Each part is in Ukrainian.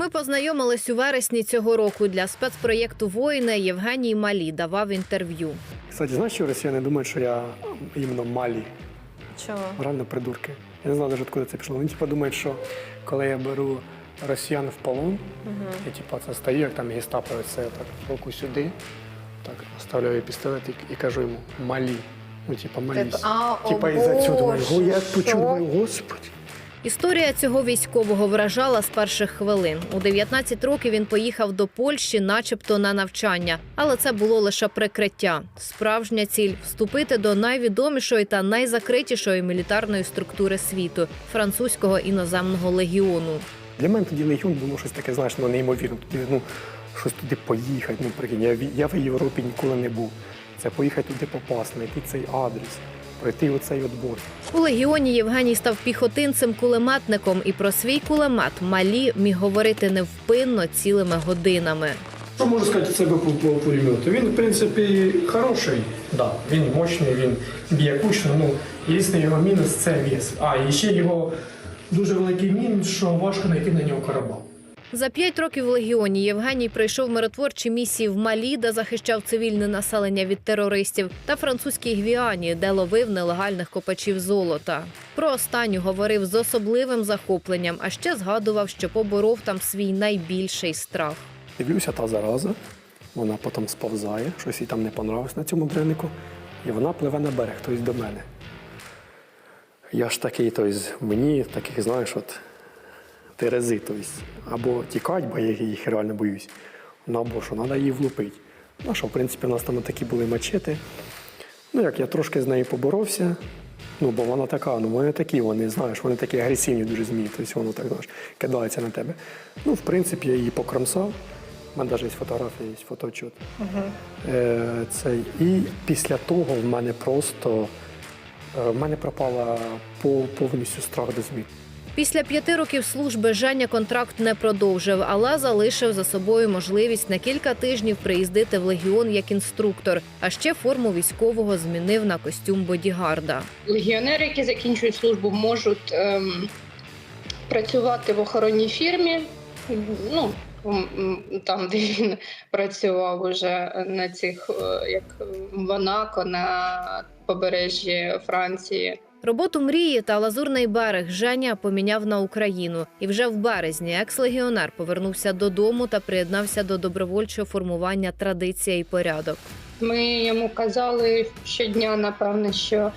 Ми познайомились у вересні цього року. Для спецпроєкту Воїни Євгеній Малі давав інтерв'ю. Кстати, знаєш, що росіяни думають, що я іменно малі. Чого? Реально придурки. Я не знаю навіть, це пішло. Вони типу, думають, що коли я беру росіян в полон, я типу, це стою, як там гестапо, це так руку сюди, так ставлю пістолет і, і кажу йому малі. Ну, типа, молись. Типа, і за цього думаю, я почув, господи. Історія цього військового вражала з перших хвилин. У 19 років він поїхав до Польщі, начебто на навчання, але це було лише прикриття. Справжня ціль вступити до найвідомішої та найзакритішої мілітарної структури світу французького іноземного легіону. Для мене тоді легіон було щось таке, знаєш, ну, неймовірно. Тоді, ну, щось туди поїхати, ну, прикинь, я, я в Європі ніколи не був. Це поїхати туди попасти, знайти цей адрес, пройти оцей отбор. У легіоні Євгеній став піхотинцем-кулеметником, і про свій кулемет малі міг говорити невпинно цілими годинами. Що можу сказати це по, по пулемету? Він, в принципі, хороший. Да, він мощний, він б'є кучно. Ну, єдиний його мінус це вес. А, і ще його дуже великий мінус, що важко знайти на нього карабан. За п'ять років в легіоні Євгеній пройшов миротворчі місії в Малі, де захищав цивільне населення від терористів, та французькій Гвіані, де ловив нелегальних копачів золота. Про останню говорив з особливим захопленням, а ще згадував, що поборов там свій найбільший страх. Дивлюся, та зараза, вона потім сповзає, щось їй там не понравилось на цьому дренику, і вона пливе на берег, тобто до мене. Я ж такий, тобто, мені таких, знаєш, от терези, тобто, або тікать, бо я їх реально боюсь, ну або що, треба її влупити. Ну, що, в принципі, у нас там такі були мачети. Ну, як я трошки з нею поборовся, ну, бо вона така, ну вони такі, вони, знаєш, вони такі агресивні дуже змії, тобто воно так, знаєш, кидається на тебе. Ну, в принципі, я її покромсав. У мене навіть є фотографія, є фотоотчет. Е, цей. І після того в мене просто е, в мене пропала повністю страх до змін. Після п'яти років служби Женя контракт не продовжив, але залишив за собою можливість на кілька тижнів приїздити в легіон як інструктор. А ще форму військового змінив на костюм бодігарда. легіонери, які закінчують службу, можуть ем, працювати в охоронній фірмі. Ну там, де він працював уже на цих, е, як Монако на побережжі Франції. Роботу мрії та лазурний берег Женя поміняв на Україну. І вже в березні екс-легіонер повернувся додому та приєднався до добровольчого формування традиція і порядок. Ми йому казали щодня, напевно, що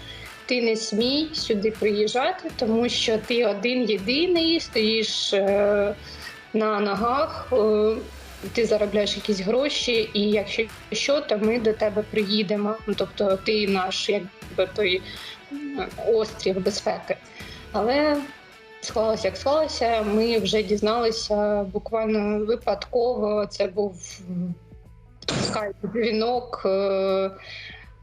ти не смій сюди приїжджати, тому що ти один єдиний, стоїш е, на ногах, е, ти заробляєш якісь гроші, і якщо що, то ми до тебе приїдемо. Ну, тобто ти наш якби той острів безпеки. Але склалося, як склалося, ми вже дізналися буквально випадково. Це був скайп дзвінок. е,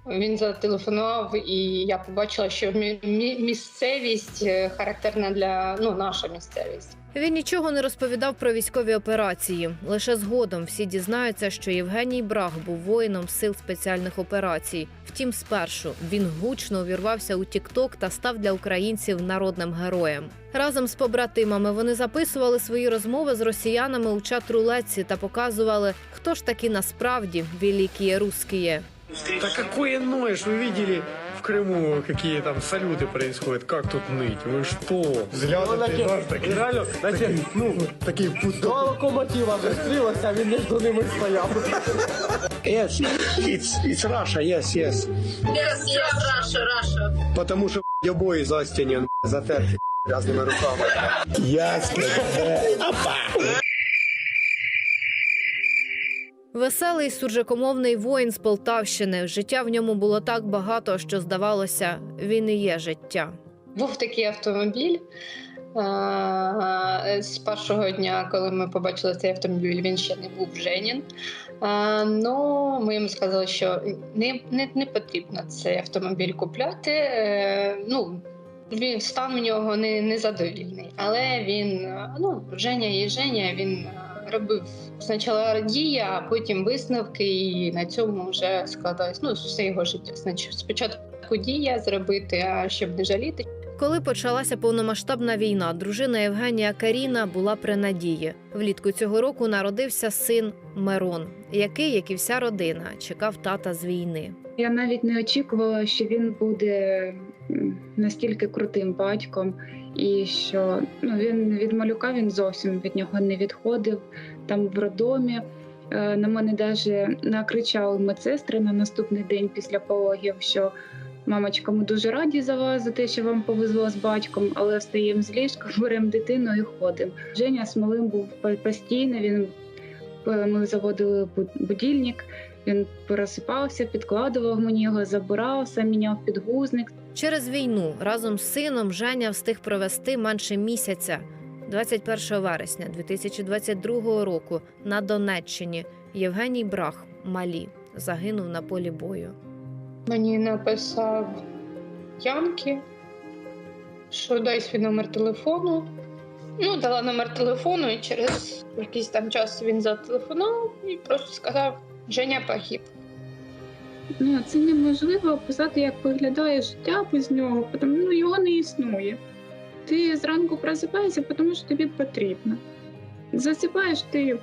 Він зателефонував, і я побачила, що мі- мі- місцевість е, характерна для ну, наша місцевість. Він нічого не розповідав про військові операції. Лише згодом всі дізнаються, що Євгеній Браг був воїном сил спеціальних операцій. Втім, спершу він гучно увірвався у Тікток та став для українців народним героєм. Разом з побратимами вони записували свої розмови з росіянами у чат рулетці та показували, хто ж такі насправді великі русські. Да какое ноешь? Вы видели в Крыму, какие там салюты происходят? Как тут ныть? Вы что? Взгляды ты знаешь, такие, реально, такие, ну, такие пустые. Два локомотива зустрілося, він між ними стояв. Yes, it's, it's Russia, yes, yes. Yes, yes, Russia, Russia. Потому что б***ь, обои застенен, затерти б***ь, грязными руками. Ясно. Опа. Веселий суржикомовний воїн з Полтавщини. Життя в ньому було так багато, що здавалося, він і є життя. Був такий автомобіль. З першого дня, коли ми побачили цей автомобіль, він ще не був Женін. Ну, ми йому сказали, що не, не, не потрібно цей автомобіль купляти. Е, Ну, він стан в нього не, не задовільний. Але він, ну, Женя є Женя, він робив спочатку дії, а потім висновки, і на цьому вже складалось ну, все його життя. Значить, спочатку дія зробити, а щоб не жаліти. Коли почалася повномасштабна війна, дружина Євгенія Каріна була при надії. Влітку цього року народився син Мирон, який, як і вся родина, чекав тата з війни. Я навіть не очікувала, що він буде настільки крутим батьком, і що ну, він від малюка він зовсім від нього не відходив. Там в роддомі е, на мене навіть накричали медсестри на наступний день після пологів, що мамочка, ми дуже раді за вас, за те, що вам повезло з батьком, але встаємо з ліжка, беремо дитину і ходимо. Женя з малим був постійно. Він е, ми заводили бу- будильник. Він пересипався, підкладував мені його, забирав, сам міняв підгузник. Через війну разом з сином Женя встиг провести менше місяця. 21 вересня 2022 року на Донеччині Євгеній Брах Малі загинув на полі бою. Мені написав Янки, що дай свій номер телефону. Ну, дала номер телефону, і через якийсь там час він зателефонував і просто сказав: Женя погиб. Ну це неможливо описати, як виглядає життя без нього, тому ну, його не існує. Ти зранку просипаєшся, тому що тобі потрібно. Засипаєш ти.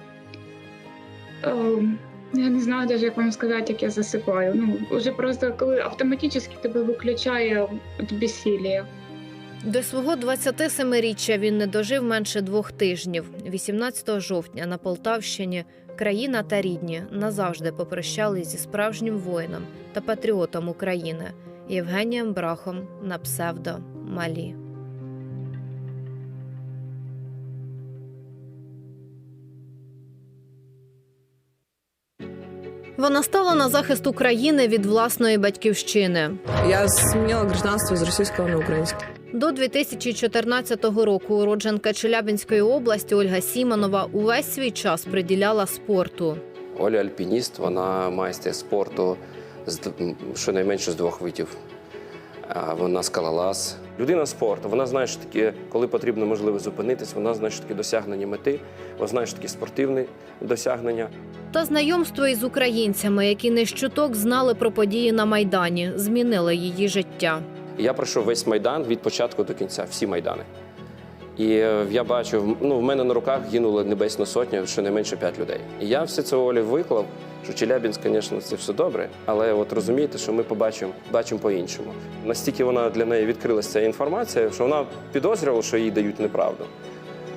ем, я не знаю навіть, як вам сказати, як я засипаю. Ну, вже просто коли автоматично тебе виключає от безсилля. До свого 27-річчя він не дожив менше двох тижнів. 18 жовтня на Полтавщині країна та рідні назавжди попрощались зі справжнім воїном та патріотом України Євгенієм Брахом на псевдо Малі. Вона стала на захист України від власної батьківщини. Я сменила гражданство из российского на украинское. До 2014 року уродженка Челябинської області Ольга Сімонова увесь свій час приділяла спорту. Оля альпініст, вона майстер спорту щонайменше з двох видів. Вона скалолаз. Людина спорту. Вона знає, що таке, коли потрібно можливо зупинитись, вона знає, що таке досягнення мети, вона знає, що таке спортивне досягнення. Та знайомство із українцями, які не щуток знали про події на майдані, змінило її життя. І Я пройшов весь майдан від початку до кінця, всі майдани. І е, я бачив, ну в мене на руках гинула небесна сотня, щонайменше п'ять людей. І я все це Олі виклав, що Челябінськ, звісно, це все добре, але от розумієте, що ми побачимо бачимо по-іншому. Настільки вона для неї відкрилася ця інформація, що вона підозрювала, що їй дають неправду.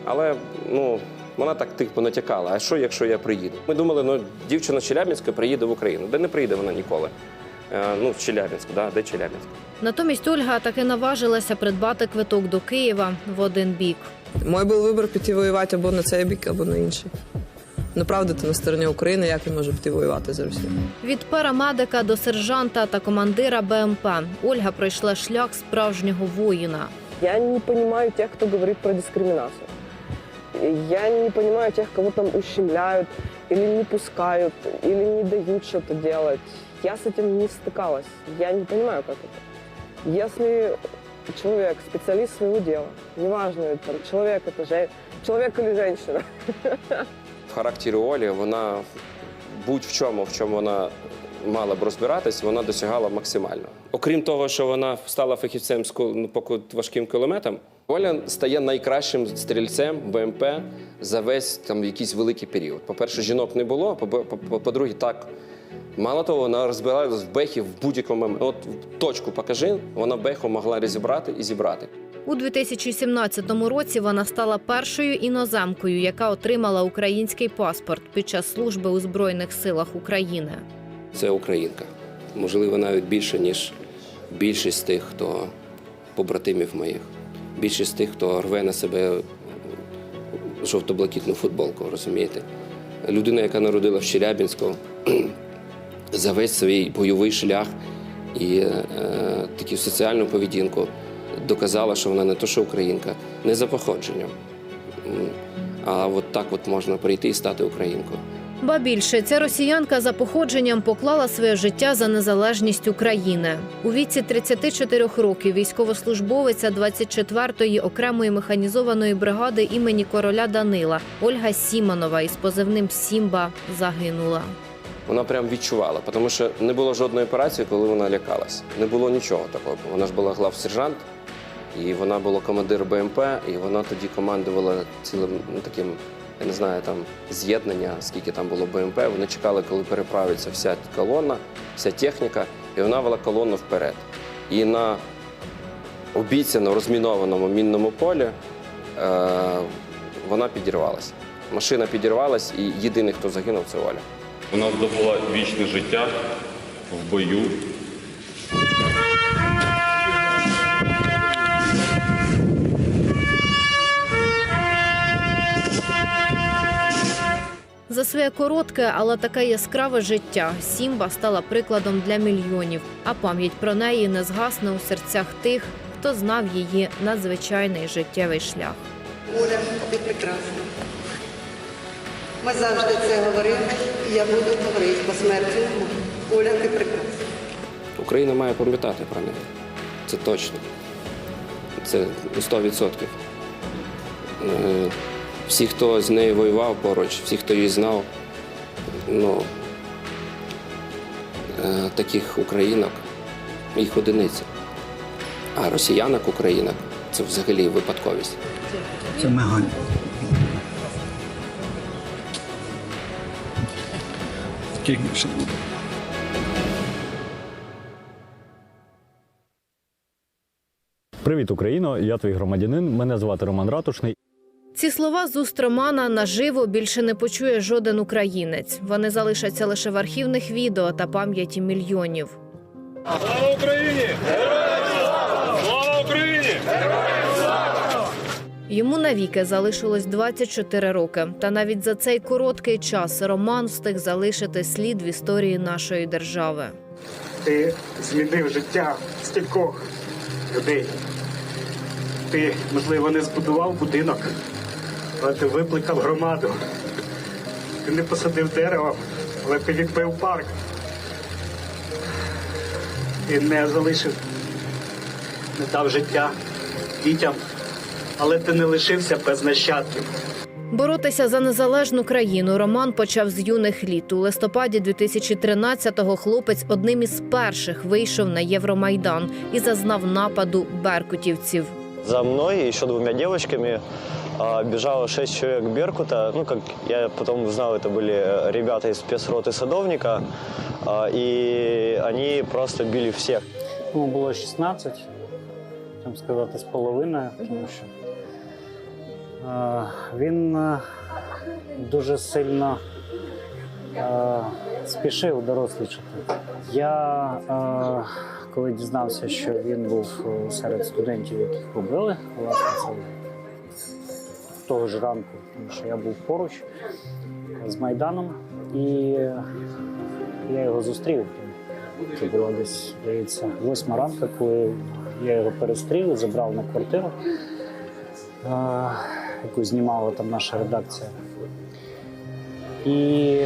Але ну. Вона так типу натякала, а що, якщо я приїду? Ми думали, ну дівчина Челябінська приїде в Україну. Де не приїде вона ніколи. Е, ну, в Челябінськ, да? де Челябінськ? Натомість Ольга таки наважилася придбати квиток до Києва в один бік. Мой був вибір піти воювати або на цей бік, або на інший. Ну правда, ти на стороні України, як він може піти воювати за Росію? Від парамедика до сержанта та командира БМП Ольга пройшла шлях справжнього воїна. Я не понимаю тех, кто говорит про дискриминацию. Я не понимаю тех, кого там ущемляют или не пускают, или не дают что-то делать. Я с этим не стыкалась. Я не понимаю, как это. Если человек специалист своего дела, неважно, там, человек это же, человек или женщина, в характері Олі вона будь в чому, в чому вона мала б розбиратись, вона досягала максимально. Окрім того, що вона стала фахівцем з кул- ну, по ку- важким кулеметам, Оля стає найкращим стрільцем БМП за весь там якийсь великий період. По-перше, жінок не було, а по- по- по-друге, так. Мало того, вона розбиралась в бехі в будь-якому. От точку покажи, вона беху могла розібрати і зібрати. У 2017 році вона стала першою іноземкою, яка отримала український паспорт під час служби у Збройних силах України. це українка. Можливо, навіть більше, ніж більшість тих, хто побратимів моїх. Більшість тих, хто рве на себе жовто-блакитну футболку, розумієте? Людина, яка народила в Челябінську, за весь свій бойовий шлях і е, таку соціальну поведінку доказала, що вона не то, що українка, не за походженням. А от так от можна прийти і стати українкою. Ба більше ця росіянка за походженням поклала своє життя за незалежність України. У віці 34 років військовослужбовиця 24-ї окремої механізованої бригади імені короля Данила Ольга Сімонова із позивним Сімба загинула. Вона прям відчувала, тому що не було жодної операції, коли вона лякалась. Не було нічого такого. Вона ж була главсержант, І вона була командир БМП, і вона тоді командувала цілим ну, таким, я не знаю, там з'єднання, скільки там було БМП. Вони чекали, коли переправиться вся колона, вся техніка, і вона вела колону вперед. І на обіцяно розмінованому мінному полі е, вона підірвалася. Машина підірвалась, і єдиний, хто загинув, це Оля. Вона здобула вічне життя в бою. За своє коротке, але таке яскраве життя Сімба стала прикладом для мільйонів, а пам'ять про неї не згасне у серцях тих, хто знав її надзвичайний життєвий шлях. Оля, ти прекрасна. Ми завжди це говорили, і я буду говорити по смерті. Оля, ти прекрасна. Україна має пам'ятати про неї. Це точно. Це 100%. Е, Всі, хто з нею воював поруч, всі, хто її знав, ну, е, таких українок, їх одиниця. А росіянок українок це взагалі випадковість. Це мегаль. Не буде. Привіт, Україно! Я твій громадянин. Мене звати Роман Ратушний. Ці слова з уст Романа наживо більше не почує жоден українець. Вони залишаться лише в архівних відео та пам'яті мільйонів. Слава Україні! Слава Йому навіки залишилось 24 роки. Та навіть за цей короткий час Роман встиг залишити слід в історії нашої держави. Ти змінив життя стількох людей. Ти, можливо, не збудував будинок, але ти викликав громаду. Ти не посадив дерево, але ти відбив парк. Ти не залишив, не дав життя дітям, але ти не лишився без нащадків. Боротися за незалежну країну Роман почав з юних літ. У листопаді 2013-го хлопець одним із перших вийшов на Євромайдан і зазнав нападу беркутівців. За мной и еще двумя девочками а, бежало шесть человек Беркута. Ну, как я потом узнал, это были э, ребята из спецроты Садовника. А, И они просто били всех. Йому було 16, там сказати, з половиною, тому що е, він е, дуже сильно е, спішив дорослішати. Я, е, коли дізнався, що він був серед студентів, яких побили, власне, того ж ранку, тому що я був поруч з Майданом, і я його зустрів. Це було десь, здається, восьма ранку, коли я його перестрів і забрав на квартиру, яку знімала там наша редакція. І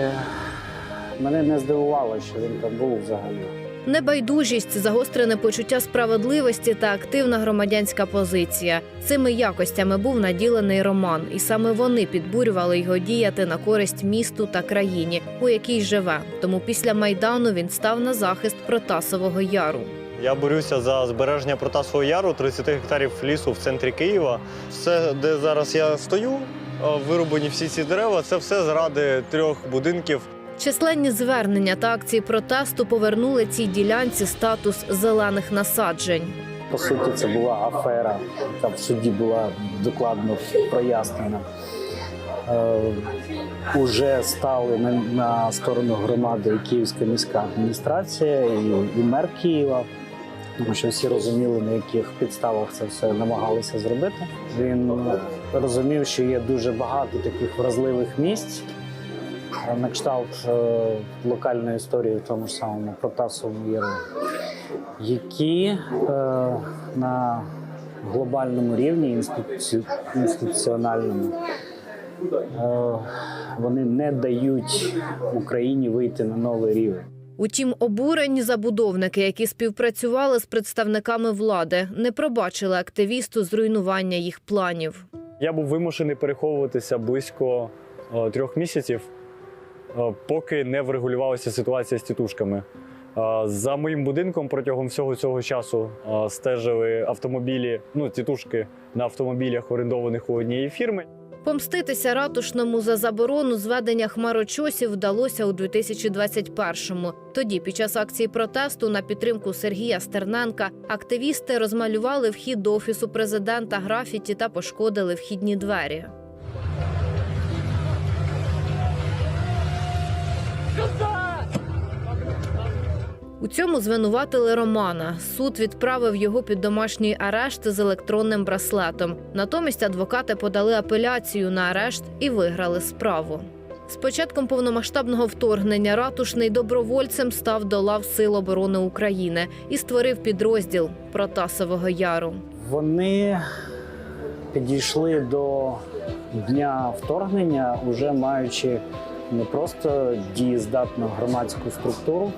мене не здивувало, що він там був взагалі. Небайдужість, загострене почуття справедливості та активна громадянська позиція. Цими якостями був наділений Роман, і саме вони підбурювали його діяти на користь місту та країні, у якій живе. Тому після майдану він став на захист Протасового яру. Я борюся за збереження Протасового яру, 30 гектарів лісу в центрі Києва. Все, де зараз я стою, а, вирублені всі ці дерева, це все заради трьох будинків. Численні звернення та акції протесту повернули цій ділянці статус зелених насаджень. По суті, це була афера, яка в суді була докладно прояснена. Е, уже стали на, на сторону громади Київська міська адміністрація і, і мер Києва, тому що всі розуміли, на яких підставах це все намагалися зробити. Він розумів, що є дуже багато таких вразливих місць. е, На кшталт е, локальної історії в тому ж самому Протасовому Яру, які е, на глобальному рівні інституці- інституціональному вони не дають Україні вийти на новий рівень. Утім, обурені забудовники, які співпрацювали з представниками влади, не пробачили активісту зруйнування їх планів. Я був вимушений переховуватися близько е, трьох місяців, е, поки не врегулювалася ситуація з тітушками. Е, За моїм будинком протягом всього цього часу стежили автомобілі, ну тітушки на автомобілях, орендованих у однієї фірми. Помститися ратушному за заборону зведення хмарочосів вдалося у 2021-му. Тоді, під час акції протесту на підтримку Сергія Стерненка, активісти розмалювали вхід до офісу президента графіті та пошкодили вхідні двері. У цьому звинуватили Романа. Суд відправив його під домашній арешт з електронним браслетом. Натомість адвокати подали апеляцію на арешт і виграли справу. З початком повномасштабного вторгнення ратушний добровольцем став до лав Сил оборони України і створив підрозділ Протасового Яру. Вони підійшли до дня вторгнення, уже маючи не просто дієздатну громадську структуру,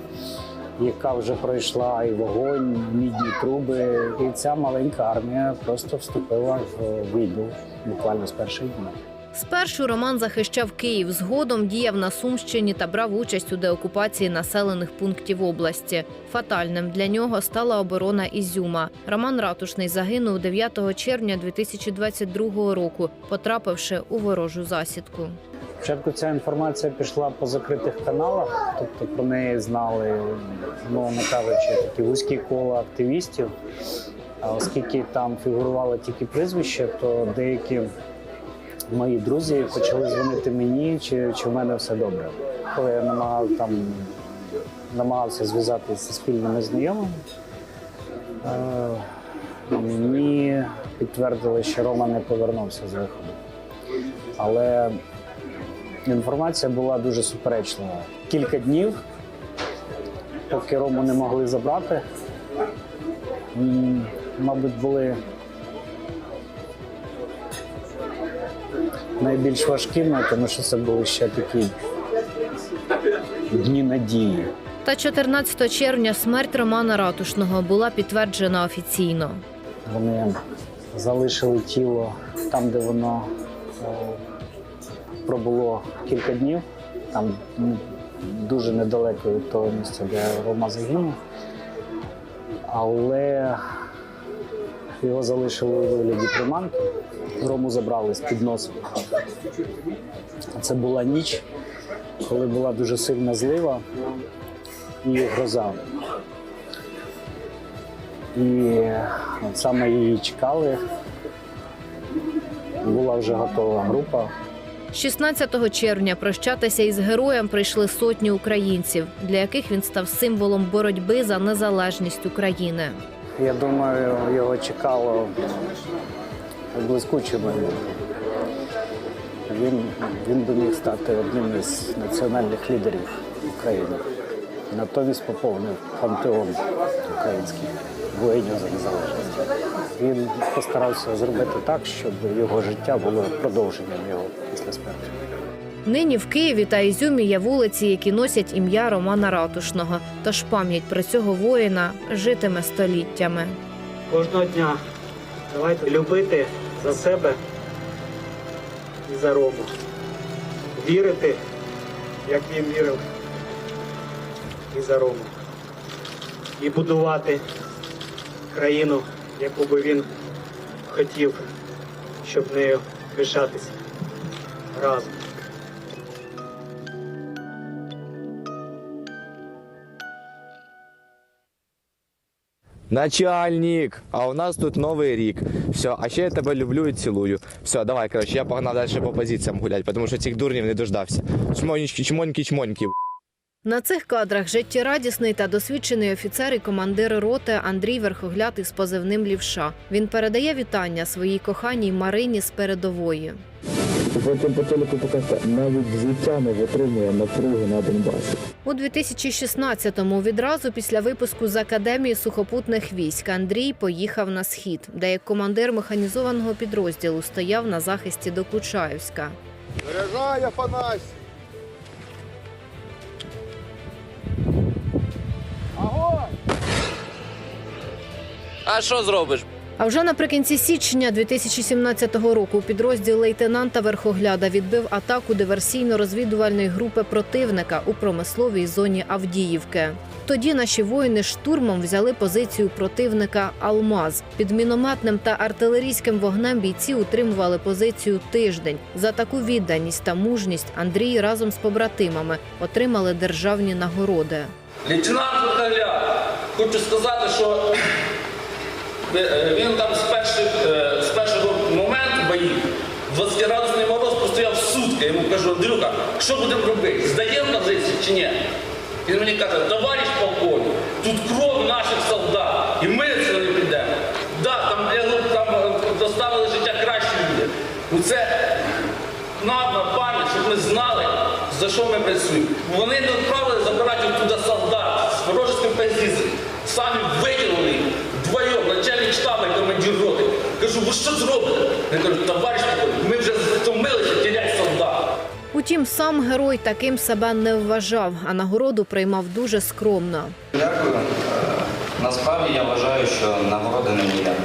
яка вже пройшла і вогонь, мідні труби. І ця маленька армія просто вступила в війну буквально з перших днів. Спершу Роман захищав Київ, згодом діяв на Сумщині та брав участь у деокупації населених пунктів області. Фатальним для нього стала оборона Ізюма. Роман Ратушний загинув 9 червня 2022 року, потрапивши у ворожу засідку. Спочатку ця інформація пішла по закритих каналах, тобто про неї знали, мовно кажучи, такі вузькі кола активістів. А оскільки там фігурувало тільки прізвище, то деякі мої друзі почали дзвонити мені, чи, чи в мене все добре. Коли я намагав, там, намагався зв'язатися зі спільними знайомими, е, мені підтвердили, що Рома не повернувся з виходу. Але інформація була дуже суперечлива. Кілька днів, поки Рому не могли забрати, мабуть, були найбільш важкими, тому що це були ще такі дні надії. Та 14 червня смерть Романа Ратушного була підтверджена офіційно. Вони залишили тіло там, де воно е, пробуло кілька днів, там дуже недалеко від того місця, де Рома загинув. Але його залишили у вигляді приманки. Рому забрали з під носу. Це була ніч, коли була дуже сильна злива і гроза. І от саме її чекали. Була вже готова група. 16 червня прощатися із героєм прийшли сотні українців, для яких він став символом боротьби за незалежність України. Я думаю, його чекало блискуче майбутнє. Він, він би міг стати одним із національних лідерів України. Натомість поповнив пантеон українських воїнів за незалежність. Він постарався зробити так, щоб його життя було продовженням його після смерті. Нині в Києві та Ізюмі є вулиці, які носять ім'я Романа Ратушного. Тож пам'ять про цього воїна житиме століттями. Кожного дня давайте любити за себе і за Рому. Вірити, як він вірив, і за Рому. І будувати країну, яку би він хотів, щоб нею пишатися разом. Начальник, а у нас тут новий рік. Все, а ще я тебе люблю і цілую. Все, давай, коротше, я погнав далі по позиціям гуляти, тому що цих дурнів не дождався. Чмонечки, чмоньки, чмоньки. На цих кадрах життєрадісний та досвідчений офіцер і командир роти Андрій Верхогляд із позивним Лівша. Він передає вітання своїй коханій Марині з передової. Потім по телеку показати, навіть життя не витримує напруги на Донбасі. У 2016-му відразу після випуску з академії сухопутних військ Андрій поїхав на схід, де як командир механізованого підрозділу стояв на захисті до Кучаївська. Заряджай, Афанасій! А що зробиш? А вже наприкінці січня 2017 року підрозділ лейтенанта Верхогляда відбив атаку диверсійно-розвідувальної групи противника у промисловій зоні Авдіївки. Тоді наші воїни штурмом взяли позицію противника Алмаз. Під мінометним та артилерійським вогнем бійці утримували позицію тиждень. За таку відданість та мужність Андрій разом з побратимами отримали державні нагороди. Лейтенант Верхогляд, хочу сказати, що він там з, е, першого моменту боїв 20-градусний мороз простояв сутки. Я йому кажу, Андрюка, що будемо робити? Здаємо позицію чи ні? Він мені каже, товариш полковник, тут кров наших солдат, і ми це не підемо. Да, там, там е, доставили життя кращі люди. Ну це надо пам'ять, щоб ми знали, за що ми працюємо. Вони не відправили забирати туди солдат з ворожими позиціями. Самі виділили їх вдвоєм, начальник штабу і командир роти. Кажу, ви що зробите? Вони кажуть, товариш, ми вже втомилися теряти солдат. Утім, сам герой таким себе не вважав, а нагороду приймав дуже скромно. Дякую. Е, Насправді я вважаю, що нагорода не моя.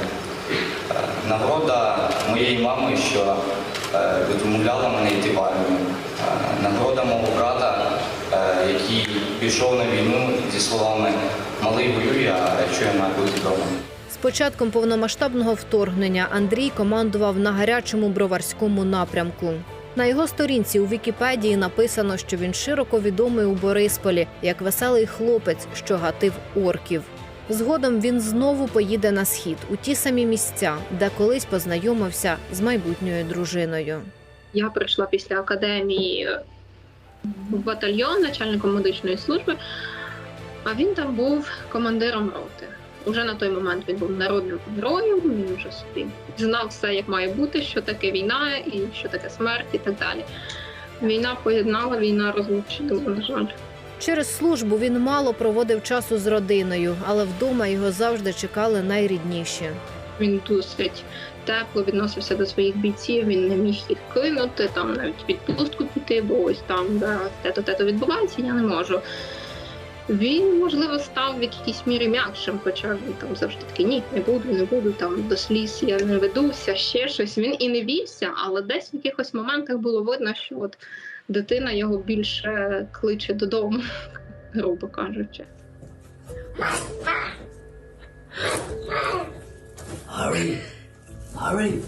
Е, Нагорода моєї мами, що е, відмовляла мене йти в армію. Нагорода мого брата, який пішов на війну зі словами Малий воює, а що я маю бути вдома. Початком повномасштабного вторгнення Андрій командував на гарячому броварському напрямку. На його сторінці у Вікіпедії написано, що він широко відомий у Борисполі як веселий хлопець, що гатив орків. Згодом він знову поїде на схід у ті самі місця, де колись познайомився з майбутньою дружиною. Я прийшла після академії в батальйон начальником медичної служби, а він там був командиром роти. Уже на той момент він був народним героєм, він вже собі знав все, як має бути, що таке війна і що таке смерть, і так далі. Війна поєднала, війна розлучила, на жаль. Через службу він мало проводив часу з родиною, але вдома його завжди чекали найрідніші. Він досить тепло відносився до своїх бійців, він не міг їх кинути, там навіть відпустку піти, бо ось там зараз те-то те-то відбувається, я не можу. Він, можливо, став в якійсь мірі м'якшим, хоча він там завжди такий ні, не буду, не буду там до сліз, я не ведуся, ще щось. Він і не вівся, але десь в якихось моментах було видно, що от дитина його більше кличе додому, грубо кажучи. Hurry! Hurry!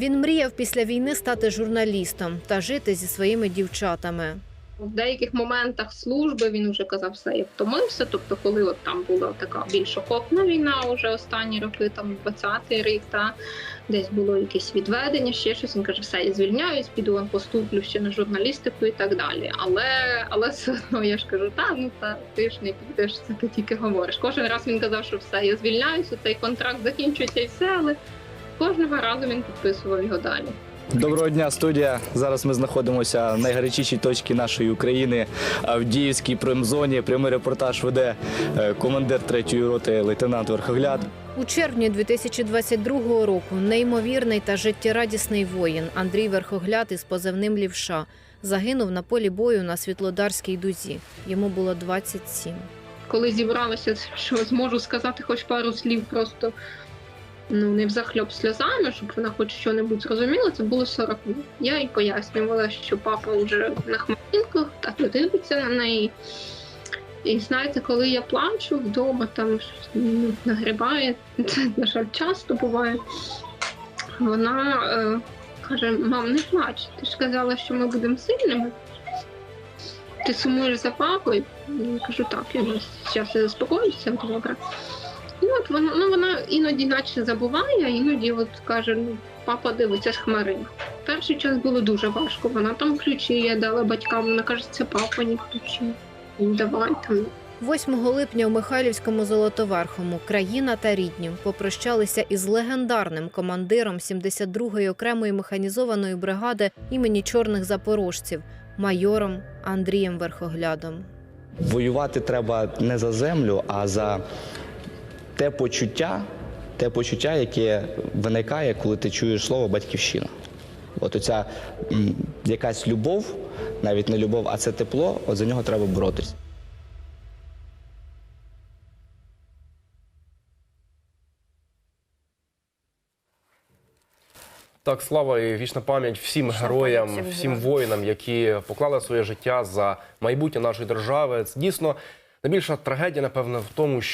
Він мріяв після війни стати журналістом та жити зі своїми дівчатами. В деяких моментах служби він вже казав, все, я втомився. Тобто, коли от там була така більш окопна війна, уже останні роки, там 20-й рік, та десь було якесь відведення, ще щось. Він каже, все, я звільняюсь, піду вам поступлю ще на журналістику і так далі. Але але все одно я ж кажу, та ну та ти ж не підеш, це ти тільки говориш. Кожен раз він казав, що все, я звільняюся, цей контракт закінчується і все, але кожного разу він підписував його далі. Доброго дня, студія. Зараз ми знаходимося в найгарячішій точці нашої України Авдіївській промзоні. Прямий репортаж веде е, командир третьої роти лейтенант Верхогляд. У червні 2022 року неймовірний та життєрадісний воїн Андрій Верхогляд із позивним Лівша загинув на полі бою на Світлодарській дузі. Йому було 27. коли зібралася, що зможу сказати хоч пару слів просто ну не взахльоб сльозами, щоб вона хоч що-небудь зрозуміла, це було 40 днів. Я їй пояснювала, що папа вже на хмаринках, так дивиться на неї. І знаєте, коли я плачу вдома, там ну, нагрібає, це, на жаль, часто буває. Вона е, каже: мам, не плач, ти ж казала, що ми будемо сильними. Ти сумуєш за папою? Я кажу, так, я зараз заспокоюся, добре. І от вона, ну, вона іноді наче забуває, а іноді от каже, ну, папа дивиться з хмарин. Перший час було дуже важко. Вона там ключі я дала батькам, вона каже, це папа ні ключі. Ну, Давай там. 8 липня у Михайлівському Золотоверхому країна та рідні попрощалися із легендарним командиром 72-ї окремої механізованої бригади імені чорних запорожців, майором Андрієм Верхоглядом. Воювати треба не за землю, а за те почуття, те почуття, яке виникає, коли ти чуєш слово батьківщина. От оця якась любов, навіть не любов, а це тепло, от за нього треба боротися. Так, слава і вічна пам'ять всім Вічна героям, пам'ять всім всім воїнам, які поклали своє життя за майбутнє нашої держави. Це дійсно найбільша трагедія, напевно, в тому, що